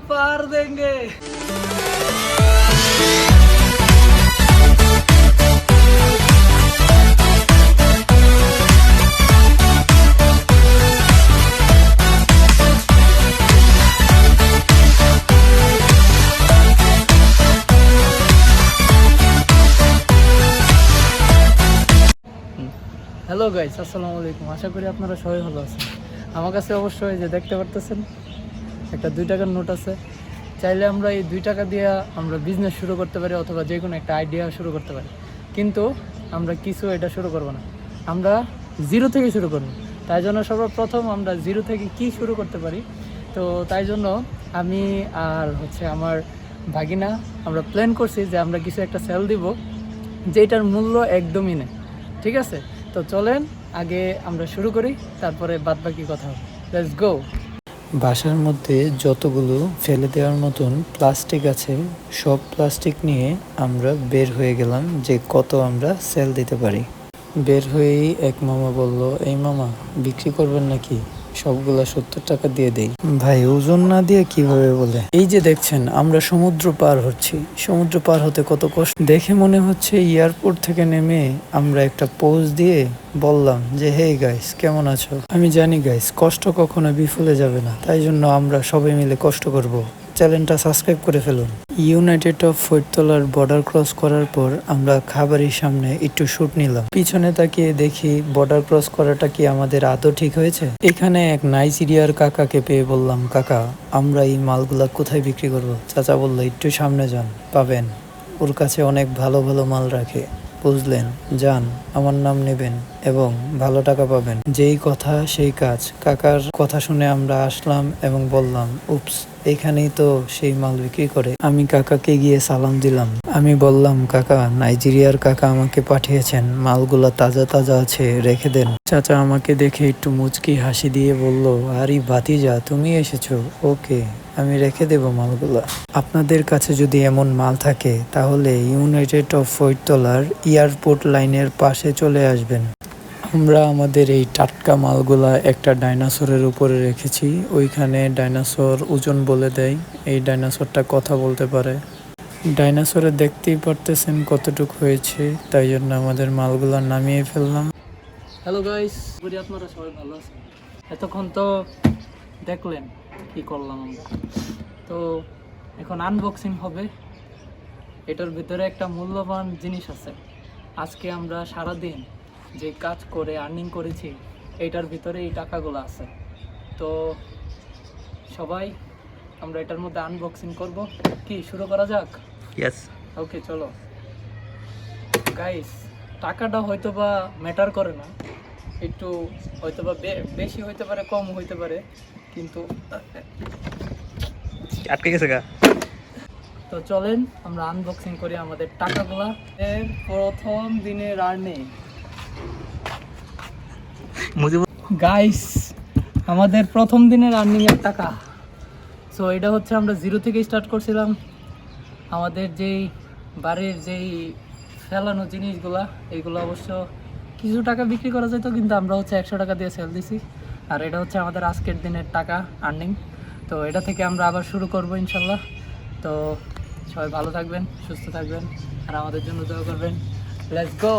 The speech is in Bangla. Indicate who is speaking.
Speaker 1: पार देंगे হ্যালো গাইস আসসালামু আলাইকুম আশা করি আপনারা সবাই ভালো আছেন আমার কাছে অবশ্যই যে দেখতে পারতেছেন একটা দুই টাকার নোট আছে। চাইলে আমরা এই দুই টাকা দিয়ে আমরা বিজনেস শুরু করতে পারি অথবা যে কোনো একটা আইডিয়া শুরু করতে পারি। কিন্তু আমরা কিছু এটা শুরু করব না। আমরা জিরো থেকে শুরু করব। তাই জন্য সর্বপ্রথম আমরা জিরো থেকে কি শুরু করতে পারি? তো তাই জন্য আমি আর হচ্ছে আমার ভাগিনা আমরা প্ল্যান করছি যে আমরা কিছু একটা সেল দিব যেটার মূল্য একদমই নেই। ঠিক আছে? তো চলেন আগে আমরা শুরু করি, তারপরে বাদ বাকি কথা হবে। লেটস গো বাসার মধ্যে যতগুলো ফেলে দেওয়ার মতন প্লাস্টিক আছে, সব প্লাস্টিক নিয়ে আমরা বের হয়ে গেলাম যে কত আমরা সেল দিতে পারি। বের হয়েই এক মামা বলল, এই মামা, বিক্রি করবেন নাকি? সবগুলা সত্তর টাকা দিয়ে দেই। ভাই ওজন না দিয়ে কীভাবে বলে? এই যে দেখছেন আমরা সমুদ্র পার হচ্ছি। সমুদ্র পার হতে কত কষ্ট? দেখে মনে হচ্ছে এয়ারপোর্ট থেকে নেমে আমরা একটা পোজ দিয়ে বললাম যে হে গাইস কেমন আছো? আমি জানি গাইস কষ্ট কখনো বিফলে যাবে না। তাই জন্য আমরা সবাই মিলে কষ্ট করব। চ্যানেলটা সাবস্ক্রাইব করে ফেলুন। ইউনাইটেড অফ ফৈরতলার বর্ডার ক্রস করার পর আমরা খাবারের সামনে একটু শুট নিলাম। পিছনে তাকিয়ে দেখি বর্ডার ক্রস করাটা কি আমাদের আদৌ ঠিক হয়েছে? এখানে এক নাইজেরিয়ার কাকাকে পেয়ে বললাম, কাকা, আমরা এই মালগুলা কোথায় বিক্রি করব? চাচা বলল, একটু সামনে যান, পাবেন। ওর কাছে অনেক ভালো ভালো মাল রাখে। বুঝলেন, যান, আমার নাম নেবেন এবং ভালো টাকা পাবেন। যেই কথা, সেই কাজ। কাকার কথা শুনে আমরা আসলাম এবং বললাম উপস এখানেই তো সেই মাল বিক্রি করে। আমি কাকাকে গিয়ে সালাম দিলাম। আমি বললাম, কাকা, নাইজেরিয়ার কাকা আমাকে পাঠিয়েছেন। মালগুলা তাজা তাজা আছে, রেখে দেন। চাচা আমাকে দেখে একটু মুচকি হাসি দিয়ে বলল, আরে ভাতিজা, তুমি এসেছ? ওকে। আমি রেখে দেব মালগুলা। আপনাদের কাছে যদি এমন মাল থাকে, তাহলে ইউনাইটেড অফ ফৈরতলার এয়ারপোর্ট লাইনের পাশে চলে আসবেন। আমরা আমাদের এই টাটকা মালগুলা একটা ডাইনোসরের উপরে রেখেছি। ওইখানে ডাইনোসর ওজন বলে দেয়। এই ডাইনোসরটা কথা বলতে পারে। ডাইনোসরে দেখতেই পারতেছেন কতটুকু হয়েছে, তাই জন্য আমাদের মালগুলা নামিয়ে ফেললাম। হ্যালো গাইস আপনারা সবাই ভালো আছেন। এতক্ষণ তো দেখলেন। কি করলাম আমরা? তো এখন আনবক্সিং হবে। এটার ভিতরে একটা মূল্যবান জিনিস আছে। আজকে আমরা সারাদিন যে কাজ করে আর্নিং করেছি এইটার ভিতরে এই টাকাগুলো আছে। তো সবাই আমরা এটার মধ্যে আনবক্সিং করব। কি শুরু করা যাক?
Speaker 2: ইয়েস
Speaker 1: ওকে চলো। গাইস টাকাটা হয়তো বা ম্যাটার করে না। একটু হয়তো বা বে- বেশি হইতে পারে কম হইতে পারে। কিন্তু
Speaker 2: আটকে গেছে গা।
Speaker 1: তো চলেন আমরা আনবক্সিং করি আমাদের টাকাগুলা। এর প্রথম আর্নিং
Speaker 2: মুজিব
Speaker 1: গাইস আমাদের প্রথম দিনের আর্নিং এর টাকা। সো এটা হচ্ছে আমরা জিরো থেকে স্টার্ট করছিলাম। আমাদের যেই বাড়ির যেই ফেলানো জিনিসগুলা এইগুলো অবশ্য কিছু টাকা বিক্রি করা যেত কিন্তু আমরা হচ্ছে একশো টাকা দিয়ে সেল দিছি। আর এটা হচ্ছে আমাদের আজকের দিনের টাকা আর্নিং তো এটা থেকে আমরা আবার শুরু করব ইনশাল্লাহ। তো সবাই ভালো থাকবেন, সুস্থ থাকবেন, আর আমাদের জন্য দোয়া করবেন। Let's go